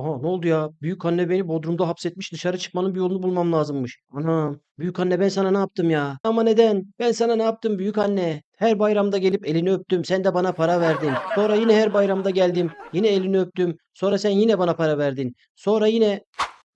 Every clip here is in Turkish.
Aha ne oldu ya? Büyük anne beni Bodrum'da hapsetmiş. Dışarı çıkmanın bir yolunu bulmam lazımmış. Ana büyük anne ben sana ne yaptım ya? Ama neden? Ben sana ne yaptım büyük anne? Her bayramda gelip elini öptüm. Sen de bana para verdin. Sonra yine her bayramda geldim. Yine elini öptüm. Sonra sen yine bana para verdin. Sonra yine...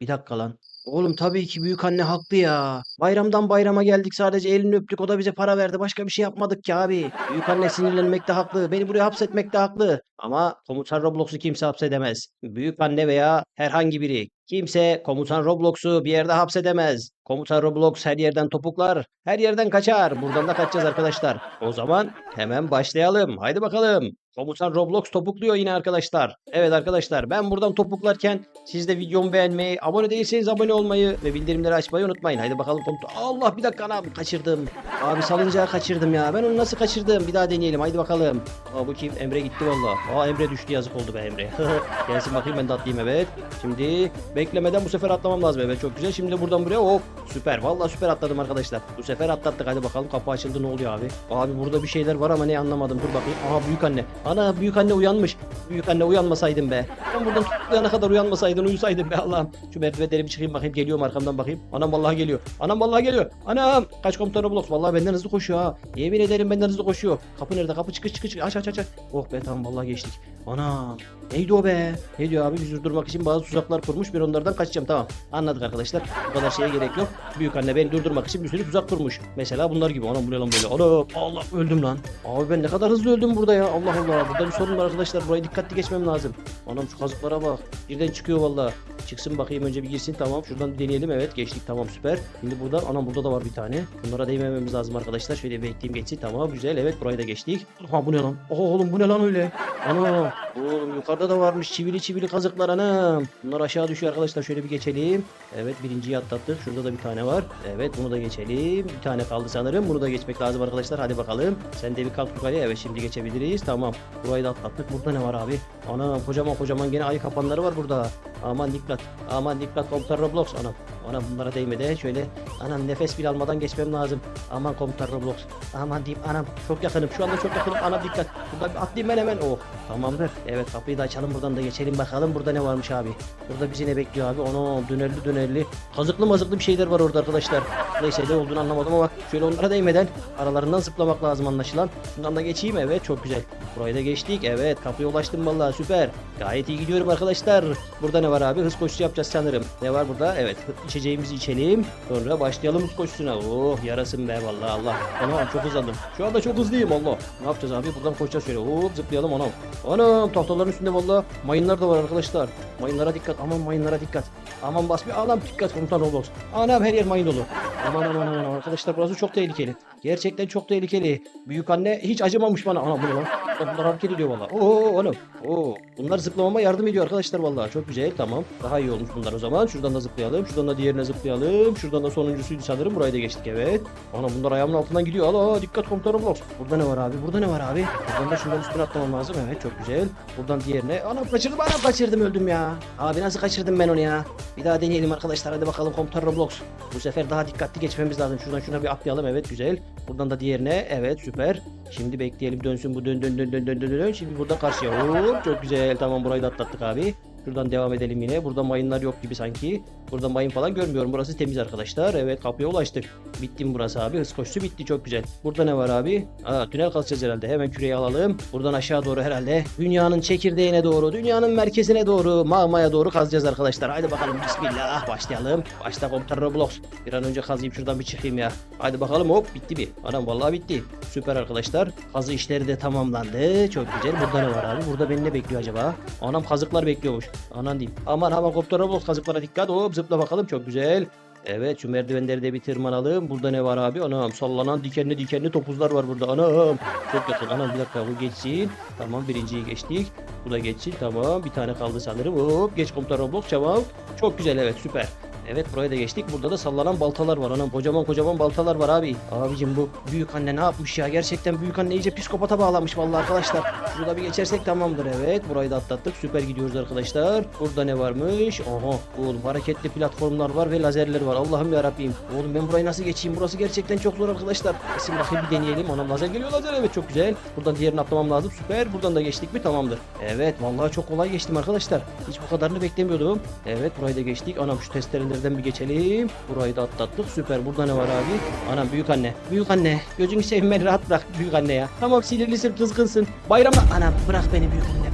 Bir dakika lan. Oğlum tabii ki büyük anne haklı ya. Bayramdan bayrama geldik sadece elini öptük o da bize para verdi. Başka bir şey yapmadık ki abi. Büyük anne sinirlenmekte haklı. Beni buraya hapsetmekte haklı. Ama komutan Roblox'u kimse hapsedemez. Büyük anne veya herhangi biri. Kimse komutan Roblox'u bir yerde hapsedemez. Komutan Roblox her yerden topuklar, her yerden kaçar. Buradan da kaçacağız arkadaşlar. O zaman hemen başlayalım. Haydi bakalım. Komutan Roblox topukluyor yine arkadaşlar. Evet arkadaşlar ben buradan topuklarken siz de videomu beğenmeyi, abone değilseniz abone olmayı ve bildirimleri açmayı unutmayın. Haydi bakalım komutan. Allah bir dakika anam kaçırdım. Abi salıncağı kaçırdım ya. Ben onu nasıl kaçırdım? Bir daha deneyelim. Haydi bakalım. Aa bu kim? Emre gitti valla. Aa Emre düştü yazık oldu be Emre. Gelsin bakayım ben de atlayayım evet. Şimdi beklemeden bu sefer atlamam lazım. Evet çok güzel. Şimdi buradan buraya hop. Süper. Valla süper atladım arkadaşlar. Bu sefer atlattık. Hadi bakalım kapı açıldı ne oluyor abi? Abi burada bir şeyler var ama ne anlamadım. Dur bakayım. Aha büyük anne. Ana büyük anne uyanmış. Büyük anne uyanmasaydın be. Ben buradan tutuklayana kadar uyanmasaydın uyusaydın be Allah'ım. Şu merdivenleri bir çıkayım bakayım. Geliyorum arkamdan bakayım. Anam vallahi geliyor. Anam vallahi geliyor. Anam. Kaç komutan Roblox. Vallahi benden hızlı koşuyor ha. Yemin ederim benden hızlı koşuyor. Kapı nerede? Kapı çıkış çıkış. Aç aç aç. aç. Oh be tamam vallahi geçtik. Ana. Neydi o be? Ne diyor abi? Bizi durdurmak için bazı tuzaklar kurmuş. Ben onlardan kaçacağım. Tamam. Anladık arkadaşlar. Bu kadar şeye gerek yok. Büyük anne beni durdurmak için bir sürü tuzak kurmuş. Mesela bunlar gibi. Anam bu ne lan böyle? Ana Allah öldüm lan. Abi ben ne kadar hızlı öldüm burada ya. Allah Allah. Burada bir sorun var arkadaşlar. Burayı dikkatli geçmem lazım. Anam şu kazıklara bak. Birden çıkıyor valla. Çıksın bakayım önce bir girsin tamam. Şuradan bir deneyelim evet geçtik tamam süper. Şimdi buradan anam burada da var bir tane. Bunlara değmememiz lazım arkadaşlar. Şöyle bekleyeyim geçsin tamam güzel evet burayı da geçtik. Ha bu ne lan? Oha oğlum bu ne lan öyle? Ana oğlum yukarıda da varmış çivili çivili kazıklar anam. Bunlar aşağı düşüyor arkadaşlar şöyle bir geçelim. Evet birinciyi atlattık. Şurada da bir tane var. Evet bunu da geçelim. Bir tane kaldı sanırım. Bunu da geçmek lazım arkadaşlar. Hadi bakalım. Sen de bir kalk yukarıya. Evet şimdi geçebiliriz. Tamam. Burayı da atlattık. Burada ne var abi? Ana kocaman kocaman gene ayı kapanları var burada. Aman dikkat. Aman dikkat komutan Roblox. Anam. Anam bunlara değmedi. Şöyle anam nefes bile almadan geçmem lazım. Aman komutan Roblox. Aman diyeyim anam çok yakınım. Şu anda çok yakınım. Anam dikkat. Buradan bir atlayayım ben hemen. Oh. Tamamdır. Evet kapıyı da açalım buradan da geçelim bakalım. Burada ne varmış abi? Burada bizi ne bekliyor abi? Ono dönerli dönerli. Kazıklı mazıklı bir şeyler var orada arkadaşlar. Neyse ne olduğunu anlamadım ama şöyle onlara değmeden aralarından zıplamak lazım anlaşılan. Şundan da geçeyim. Evet çok güzel. Burayı da geçtik. Evet kapıya ulaştım vallahi süper. Gayet iyi gidiyorum arkadaşlar. Burada ne var abi? Hız koşusu yapacağız sanırım. Ne var burada? Evet içeceğimizi içelim. Sonra başlayalım hız koşusuna. Oh yarasın be vallahi Allah. Anam çok hızlandım. Şu anda çok hızlıyım Allah. Ne yapacağız abi? Buradan koşacağız şöyle. Hop zıplayalım anam. Anam tahtaların üstünde vallahi mayınlar da var arkadaşlar. Mayınlara dikkat. Aman mayınlara dikkat. Aman bas bir anam dikkat komutan Roblox. Anam her yer mayın dolu. Aman aman aman arkadaşlar burası çok tehlikeli. Gerçekten çok tehlikeli. Büyük anne hiç acımamış bana. Anam bu ne lan? Bunlar hareket ediyor valla. Oo anam. Oo. Bunlar zıplamama yardım ediyor arkadaşlar vallahi. Çok güzel tamam. Daha iyi olmuş bunlar o zaman. Şuradan da zıplayalım. Şuradan da diğerine zıplayalım. Şuradan da sonuncusuydu sanırım. Burayı da geçtik evet. Anam bunlar ayağımın altından gidiyor. Ala dikkat komutanım Roblox. Burada ne var abi? Burada ne var abi? Buradan da şundan üstüne atlamam lazım. Evet çok güzel. Buradan diğerine. Anam kaçırdım anam kaçırdım öldüm ya. Abi nasıl kaçırdım ben onu ya? Bir daha deneyelim arkadaşlar. Hadi bakalım komutan Roblox. Bu sefer daha dikkatli geçmemiz lazım. Şuradan şuna bir atlayalım. Evet güzel. Buradan da diğerine. Evet süper. Şimdi bekleyelim dönsün bu dön dön dön dön dön dön dön. Şimdi burada karşıya. Hop çok güzel. Tamam burayı da atlattık abi. Şuradan devam edelim yine. Burada mayınlar yok gibi sanki. Burada mayın falan görmüyorum. Burası temiz arkadaşlar. Evet kapıya ulaştık. Bitti mi burası abi? Hız koşusu bitti. Çok güzel. Burada ne var abi? Aa, tünel kazacağız herhalde. Hemen küreyi alalım. Buradan aşağı doğru herhalde. Dünyanın çekirdeğine doğru, dünyanın merkezine doğru, mağmaya doğru kazacağız arkadaşlar. Haydi bakalım. Bismillah. Başlayalım. Başta komutan Roblox. Bir an önce kazıyıp şuradan bir çıkayım ya. Haydi bakalım. Hop bitti bir. Anam vallahi bitti. Süper arkadaşlar. Kazı işleri de tamamlandı. Çok güzel. Burada ne var abi? Burada beni ne bekliyor acaba? Anam kazıklar bekliyormuş. Anan diyeyim. Aman aman komutan Roblox kazıklara dikkat. Hop zıpla bakalım. Çok güzel. Evet şu merdivenleri de bir tırmanalım. Burada ne var abi? Anam sallanan dikenli dikenli topuzlar var burada. Anam. Çok yakın. Anam bir dakika bu geçsin. Tamam birinciyi geçtik. Bu da geçsin. Tamam bir tane kaldı sanırım. Hop geç komutan Roblox. Tamam. Çok güzel evet süper. Evet buraya da geçtik. Burada da sallanan baltalar var. Anam kocaman kocaman baltalar var abi. Abicim bu büyük anne ne yapmış ya? Gerçekten büyük anne iyice psikopata bağlamış vallahi arkadaşlar. Şurada bir geçersek tamamdır evet. Burayı da atlattık. Süper gidiyoruz arkadaşlar. Burada ne varmış? Aha oğlum hareketli platformlar var ve lazerler var. Allah'ım ya Rabbim. Oğlum ben burayı nasıl geçeyim? Burası gerçekten çok zor arkadaşlar. Kesin bakayım bir deneyelim. Anam lazer geliyor lazer evet çok güzel. Buradan diğerini atlamam lazım. Süper. Buradan da geçtik mi? Tamamdır. Evet vallahi çok kolay geçtim arkadaşlar. Hiç bu kadarını beklemiyordum. Evet burayı da geçtik. Anam şu testerelerden bir geçelim. Burayı da atlattık. Süper. Burada ne var abi? Anam büyük anne. Büyük anne. Gözünü seveyim beni rahat bırak büyük anne ya. Tamam sinirlisin kızgınsın. Bayramda. Anam bırak beni büyük anne.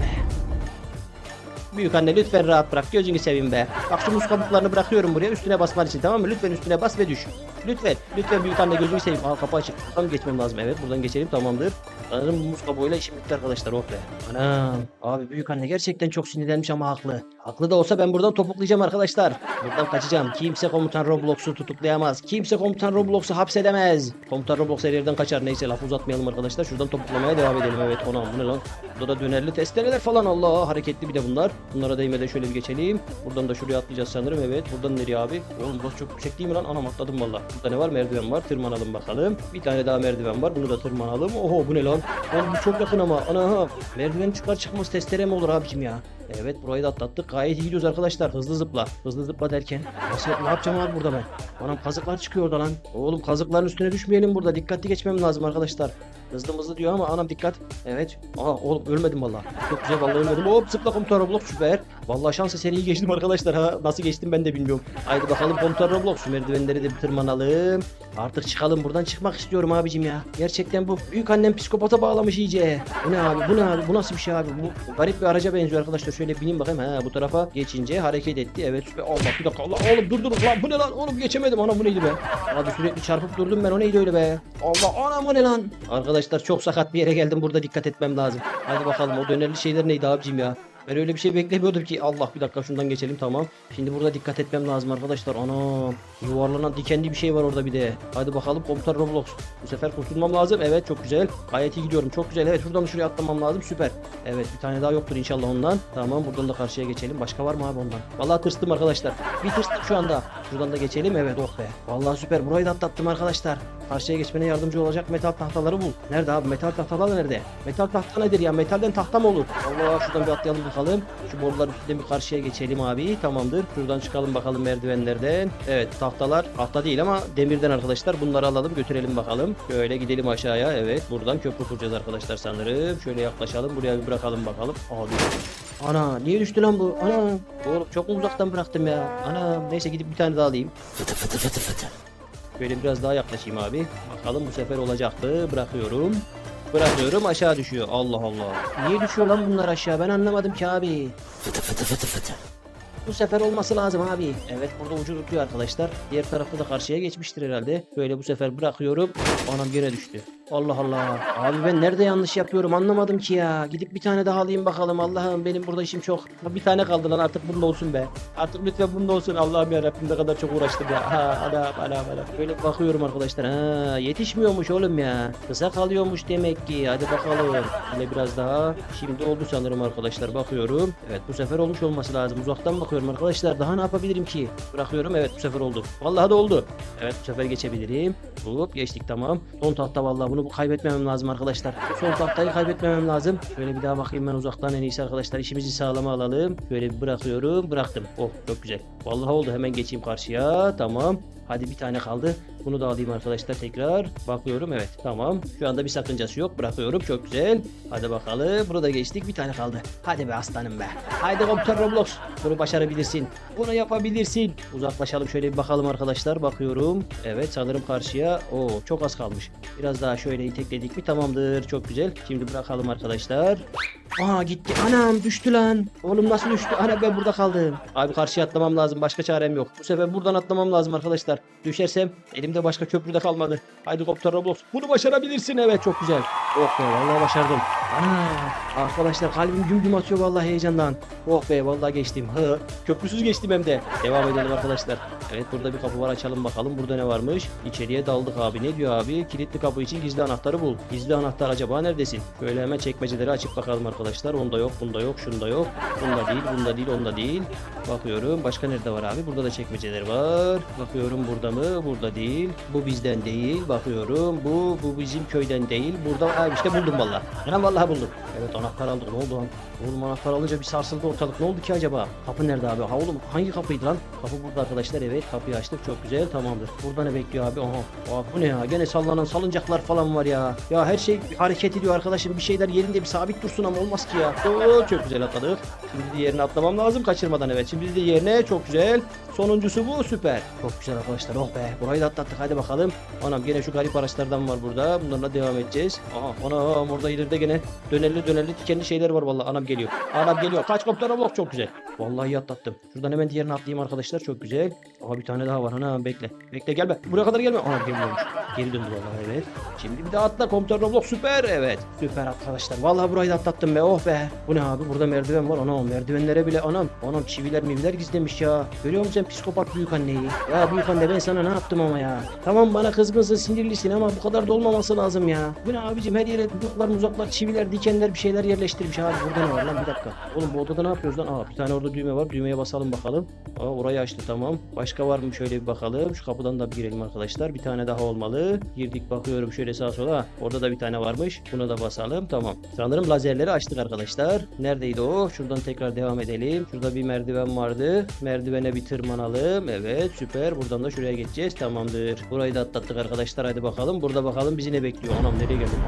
Büyük anne lütfen rahat bırak. Gözünü seveyim be. Bak şu muz kabuklarını bırakıyorum buraya üstüne basman için tamam mı? Lütfen üstüne bas ve düş. Lütfen. Lütfen büyük anne gözünü seveyim. Aa kapı açık. Tam geçmem lazım. Evet buradan geçelim tamamdır. Sanırım muz kabuğuyla işim bitti arkadaşlar. Oh be. Anam. Abi büyük anne gerçekten çok sinirlenmiş ama haklı. Haklı da olsa ben buradan topuklayacağım arkadaşlar. Buradan kaçacağım. Kimse komutan Roblox'u tutuklayamaz. Kimse komutan Roblox'u hapsedemez. Komutan Roblox her yerden kaçar. Neyse laf uzatmayalım arkadaşlar. Şuradan topuklamaya devam edelim. Evet ona bu ne lan? Burada da dönerli testereler falan. Allah hareketli bir de bunlar. Bunlara değmeden şöyle bir geçelim. Buradan da şuraya atlayacağız sanırım. Evet. Buradan nereye abi? Oğlum burası çok yüksek değil mi lan? Anam atladım valla. Burada ne var? Merdiven var. Tırmanalım bakalım. Bir tane daha merdiven var. Bunu da tırmanalım. Oho bu ne lan? Oğlum bu çok yakın ama. Ana. Merdiven çıkar çıkmaz testere mi olur abicim ya? Evet burayı da atlattık. Gayet iyi gidiyoruz arkadaşlar. Hızlı zıpla. Hızlı zıpla derken. Nasıl ne yapacağım abi burada ben? Anam kazıklar çıkıyor orada lan. Oğlum kazıkların üstüne düşmeyelim burada. Dikkatli geçmem lazım arkadaşlar. Hızlı hızlı diyor ama anam dikkat. Evet. Aha oğlum ölmedim valla. Çok güzel vallahi ölmedim. Hop zıpla komutan Roblox süper. Vallahi şans eseri iyi geçtim arkadaşlar ha. Nasıl geçtim ben de bilmiyorum. Haydi bakalım komutan Roblox. Şu merdivenleri de bir tırmanalım. Artık çıkalım buradan çıkmak istiyorum abicim ya. Gerçekten bu büyük annem psikopata bağlamış iyice. Bu ne abi bu ne abi bu nasıl bir şey abi bu garip bir araca benziyor arkadaşlar. Şöyle bineyim bakayım ha bu tarafa geçince hareket etti. Evet süper. Allah bir dakika Allah oğlum dur dur lan bu ne lan oğlum geçemedim ana bu neydi be. Abi sürekli çarpıp durdum ben o neydi öyle be. Allah ana bu ne lan. Arkadaşlar çok sakat bir yere geldim burada dikkat etmem lazım. Hadi bakalım o dönerli şeyler neydi abicim ya. Ben öyle bir şey beklemiyordum ki. Allah bir dakika şundan geçelim tamam. Şimdi burada dikkat etmem lazım arkadaşlar. Ana yuvarlanan dikenli bir şey var orada bir de. Hadi bakalım komutan Roblox. Bu sefer kurtulmam lazım. Evet çok güzel. Gayet iyi gidiyorum. Çok güzel. Evet şuradan şuraya atlamam lazım. Süper. Evet bir tane daha yoktur inşallah ondan. Tamam buradan da karşıya geçelim. Başka var mı abi ondan? Vallahi tırstım arkadaşlar. Bir tırstım şu anda. Şuradan da geçelim. Evet oh be. Vallahi süper. Burayı da atlattım arkadaşlar. Karşıya geçmene yardımcı olacak metal tahtaları bul. Nerede abi? Metal tahtalar nerede? Metal tahta nedir ya? Metalden tahta mı olur? Allah şuradan bir atlayalım bakalım. Şu borular üstünden bir karşıya geçelim abi. Tamamdır. Şuradan çıkalım bakalım merdivenlerden. Evet tahtalar. Tahta değil ama demirden arkadaşlar. Bunları alalım götürelim bakalım. Şöyle gidelim aşağıya. Evet buradan köprü kuracağız arkadaşlar sanırım. Şöyle yaklaşalım. Buraya bir bırakalım bakalım. Abi. Ana niye düştü lan bu? Ana. Oğlum çok mu uzaktan bıraktım ya? Ana neyse gidip bir tane daha alayım. Fıtı fıtı fıtı fıtı. Böyle biraz daha yaklaşayım abi. Bakalım bu sefer olacaktı. Bırakıyorum. Bırakıyorum aşağı düşüyor. Allah Allah. Niye düşüyor lan bunlar aşağı? Ben anlamadım ki abi. Fıtı fıtı fıtı fıtı. Bu sefer olması lazım abi. Evet burada ucu tutuyor arkadaşlar. Diğer tarafta da karşıya geçmiştir herhalde. Böyle bu sefer bırakıyorum. Anam gene düştü. Allah Allah. Abi ben nerede yanlış yapıyorum anlamadım ki ya. Gidip bir tane daha alayım bakalım. Allah'ım benim burada işim çok. Bir tane kaldı lan artık bunda olsun be. Artık lütfen bunda olsun. Allah'ım ya Rabbim ne kadar çok uğraştım ya. Ha anam anam anam. Böyle bakıyorum arkadaşlar. Ha yetişmiyormuş oğlum ya. Kısa kalıyormuş demek ki. Hadi bakalım. Yine biraz daha. Şimdi oldu sanırım arkadaşlar. Bakıyorum. Evet bu sefer olmuş olması lazım. Uzaktan bakıyorum arkadaşlar. Daha ne yapabilirim ki? Bırakıyorum. Evet bu sefer oldu. Vallahi de oldu. Evet bu sefer geçebilirim. Hop geçtik tamam. Son tahta vallahi bunu kaybetmemem lazım arkadaşlar. Son tahtayı kaybetmemem lazım. Şöyle bir daha bakayım ben uzaktan en iyisi arkadaşlar. İşimizi sağlama alalım. Şöyle bir bırakıyorum. Bıraktım. Oh çok güzel. Vallahi oldu. Hemen geçeyim karşıya. Tamam. Hadi bir tane kaldı. Bunu da alayım arkadaşlar tekrar. Bakıyorum evet tamam. Şu anda bir sakıncası yok. Bırakıyorum çok güzel. Hadi bakalım. Burada geçtik bir tane kaldı. Hadi be aslanım be. Haydi komutan Roblox. Bunu başarabilirsin. Bunu yapabilirsin. Uzaklaşalım şöyle bir bakalım arkadaşlar. Bakıyorum. Evet sanırım karşıya. Oo çok az kalmış. Biraz daha şöyle itekledik mi tamamdır. Çok güzel. Şimdi bırakalım arkadaşlar. Aa gitti. Anam düştü lan. Oğlum nasıl düştü? Ana ben burada kaldım. Abi karşıya atlamam lazım. Başka çarem yok. Bu sefer buradan atlamam lazım arkadaşlar. Düşersem elimde başka köprü de kalmadı. Haydi Kopter Roblox. Bunu başarabilirsin. Evet çok güzel. Oh be vallahi başardım. Ana arkadaşlar kalbim güm güm atıyor vallahi heyecandan. Oh be vallahi geçtim. Hı. Köprüsüz geçtim hem de. Devam edelim arkadaşlar. Evet burada bir kapı var açalım bakalım. Burada ne varmış? İçeriye daldık abi. Ne diyor abi? Kilitli kapı için gizli anahtarı bul. Gizli anahtar acaba neredesin? Şöyle hemen çekmeceleri açıp bakalım arkadaşlar. Onda yok, bunda yok, şunda yok. Bunda değil, bunda değil, onda değil. Bakıyorum. Başka nerede var abi? Burada da çekmeceler var. Bakıyorum burada mı? Burada değil. Bu bizden değil. Bakıyorum. Bu bu bizim köyden değil. Burada ha işte buldum vallahi. Ben vallahi buldum. Evet anahtar aldık. Ne oldu lan? Oğlum anahtar alınca bir sarsıldı ortalık. Ne oldu ki acaba? Kapı nerede abi? Ha oğlum hangi kapıydı lan? Kapı burada arkadaşlar. Evet kapıyı açtık. Çok güzel. Tamamdır. Burada ne bekliyor abi? Aha. Aa, bu ne ya? Gene sallanan salıncaklar falan var ya. Ya her şey hareket ediyor arkadaşım. Bir şeyler yerinde bir sabit dursun ama olmaz ki ya. Oo, çok güzel atladık. Şimdi de yerine atlamam lazım kaçırmadan evet. Şimdi de yerine çok güzel. Sonuncusu bu süper. Çok güzel arkadaşlar. Oh be. Burayı da atlattık. Hadi bakalım. Anam gene şu garip araçlardan var burada. Bunlarla devam edeceğiz. Aha anam orada ileride gene dönerli dönerli dikenli şeyler var vallahi. Anam geliyor. Anam geliyor. Kaç koptera bak çok güzel. Vallahi atlattım. Şuradan hemen diğerine atlayayım arkadaşlar. Çok güzel. Aha bir tane daha var. Anam bekle. Bekle gelme. Buraya kadar gelme. Anam geliyormuş. Geri döndü vallahi evet. Şimdi bir daha atla. Komutan Roblox süper. Evet. Süper arkadaşlar. Vallahi burayı da atlattım be. Oh be. Bu ne abi? Burada merdiven var. Anam merdivenlere bile anam. Anam çiviler miviler gizlemiş ya. Görüyor musun psikopat büyük anneyi? Ya büyük anne ben sana ne yaptım ama ya. Tamam bana kızgınsın sinirlisin ama bu kadar da olmaması lazım ya. Bu ne abicim her yere uzaklar uzaklar çiviler dikenler bir şeyler yerleştirmiş abi. Burada ne var lan bir dakika. Oğlum bu odada ne yapıyoruz lan? Aa bir tane orada düğme var. Düğmeye basalım bakalım. Aa orayı açtı tamam. Başka var mı şöyle bir bakalım. Şu kapıdan da bir girelim arkadaşlar. Bir tane daha olmalı. Girdik bakıyorum şöyle sağa sola. Orada da bir tane varmış. Buna da basalım. Tamam. Sanırım lazerleri açtık arkadaşlar. Neredeydi o? Şuradan tekrar devam edelim. Şurada bir merdiven vardı. Merdivene bir tırmanalım. Evet süper. Buradan da şuraya geçeceğiz. Tamamdır. Burayı da atlattık arkadaşlar. Hadi bakalım. Burada bakalım bizi ne bekliyor. Anam nereye geldim?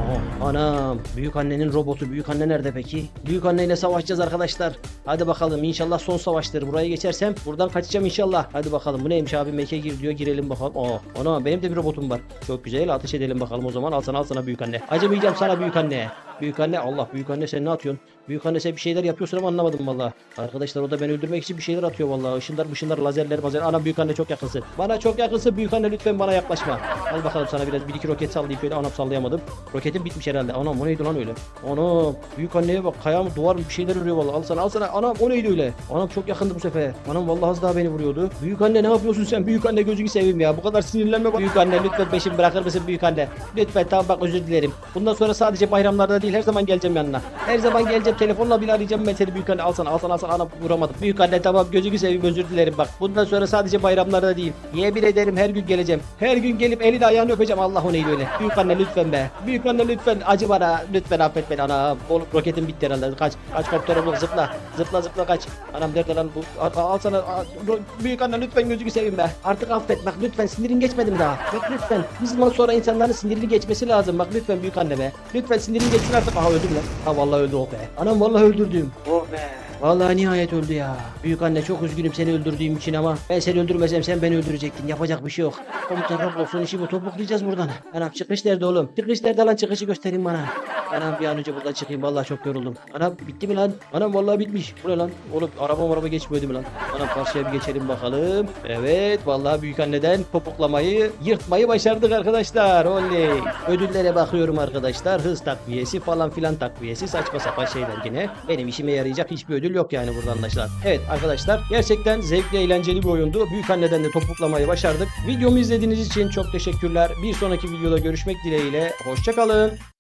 Aha. Anam. Büyük annenin robotu. Büyük anne nerede peki? Büyük anneyle savaşacağız arkadaşlar. Hadi bakalım. İnşallah son savaştır. Buraya geçersem buradan kaçacağım inşallah. Hadi bakalım. Bu neymiş abi? Meke gir diyor. Girelim bakalım. Aa. Ana benim de bir robotum var. Çok güzel. Ateş edelim bakalım o zaman. Al sana al sana büyük anne. Acımayacağım sana büyük anne. Büyük anne Allah büyük anne sen ne atıyorsun? Büyük anne sen bir şeyler yapıyorsun ama anlamadım valla. Arkadaşlar o da beni öldürmek için bir şeyler atıyor valla. Işınlar mışınlar lazerler mazer. Anam büyük anne çok yakınsın. Bana çok yakınsın büyük anne lütfen bana yaklaşma. Al bakalım sana biraz bir iki roket sallayayım şöyle anam sallayamadım. Roketim bitmiş herhalde. Anam o neydi lan öyle? Anam büyük anneye bak kaya mı duvar mı bir şeyler örüyor valla. Al sana al sana. Anam o neydi öyle? Anam çok yakındı bu sefer. Anam vallahi az daha beni vuruyordu. Büyük anne ne yapıyorsun sen? Büyük anne gözünü seveyim ya. Bu kadar sinirlenme bak. Büyük anne lütfen peşimi bırakır mısın büyük anne? Lütfen tamam bak özür dilerim. Bundan sonra sadece bayramlarda değil her zaman geleceğim yanına. Her zaman geleceğim telefonla bile arayacağım ben seni büyük anne al sana al sana al sana anam vuramadım. Büyük anne tamam gözünü seveyim özür dilerim bak. Bundan sonra sadece bayramlarda değil. Yemin ederim her gün geleceğim. Her gün gelip elini ayağını öpeceğim Allah o neydi öyle. Büyük anne lütfen be. Büyük anne lütfen acı bana. Lütfen affet beni ana. Oğlum roketim bitti herhalde. Kaç. Kaç kopterim yok zıpla. Zıpla zıpla kaç. Anam nerede lan bu? Al, sana. al, büyük anne lütfen gözünü seveyim be. Artık affet bak lütfen sinirin geçmedi mi daha? Bak lütfen. Biz bundan sonra insanların sinirli geçmesi lazım. Bak lütfen büyük anne be. Lütfen sinirin geçsin artık. Aha öldüm lan. Ha vallahi öldü o be. Anam vallahi öldürdüm. Oh be. Vallahi nihayet öldü ya. Büyük anne çok üzgünüm seni öldürdüğüm için ama ben seni öldürmesem sen beni öldürecektin. Yapacak bir şey yok. Komutan Roblox'un işi bu. Topuklayacağız buradan. Anam çıkış nerede oğlum? Çıkış nerede lan çıkışı gösterin bana. Anam bir an önce buradan çıkayım. Vallahi çok yoruldum. Anam bitti mi lan? Anam vallahi bitmiş. Bu ne lan? Oğlum araba araba geçmiyordu mu lan? Anam karşıya bir geçelim bakalım. Evet vallahi büyük anneden topuklamayı yırtmayı başardık arkadaşlar. Oley. Ödüllere bakıyorum arkadaşlar. Hız takviyesi falan filan takviyesi. Saçma sapan şeyler yine. Benim işime yarayacak hiçbir ödül yok yani burada anlaşılan. Evet arkadaşlar gerçekten zevkli eğlenceli bir oyundu. Büyük anneden de topuklamayı başardık. Videomu izlediğiniz için çok teşekkürler. Bir sonraki videoda görüşmek dileğiyle. Hoşçakalın.